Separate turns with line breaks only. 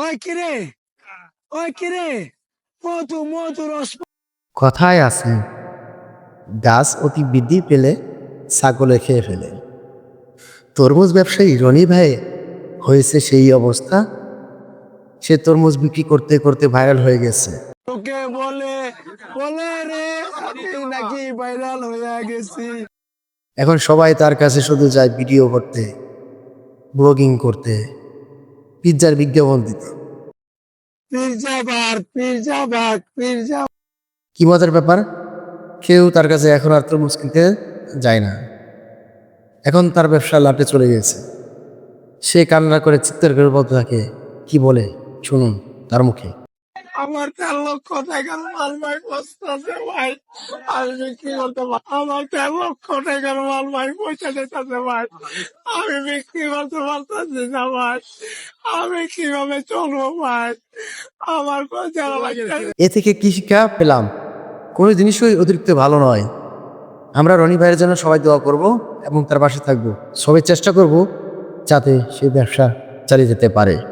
ওই কিরে ওই কিরে মধু মধু রস
কথায় আছে গাছ অতি বৃদ্ধি পেলে ছাগলে খেয়ে ফেলে। তরমুজ ব্যবসায়ী রনি ভাই হয়েছে সেই অবস্থা। সে তরমুজ বিক্রি করতে করতে ভাইরাল হয়ে গেছে।
তোকে বলে বলে রে আমি নাকি ভাইরাল হয়ে গেছি।
এখন সবাই তার কাছে শুধু যায় ভিডিও করতে ব্লগিং করতে। পিৎজার বিজ্ঞাপন দিত। কি মজার ব্যাপার? কেউ তার কাছে এখন আর তরমুজ কিনতে যায় না। এখন তার ব্যবসা লাটে চলে গেছে। সে কান্না করে চিৎকার করে বলতে থাকে কি বলে? শুনুন তার মুখে।
আমার তেল লক্ষ টাকার মাল ভাই বসতেছে ভাই। আমি বিক্রি করতে পার আমার তেল লক্ষ টাকার মাল ভাই পয়সা দিতেছে, ভাই। আমি বিক্রি করতে পারতেছি না, ভাই। আমি কীভাবে চলবো, ভাই? আমার লাগছে
এ থেকে কি শিক্ষা পেলাম? কোনো জিনিসই অতিরিক্ত ভালো নয়। আমরা রনি ভাইয়ের জন্য সবাই দোয়া করব এবং তার পাশে থাকব। সবাই চেষ্টা করব যাতে সে ব্যবসা চালিয়ে যেতে পারে।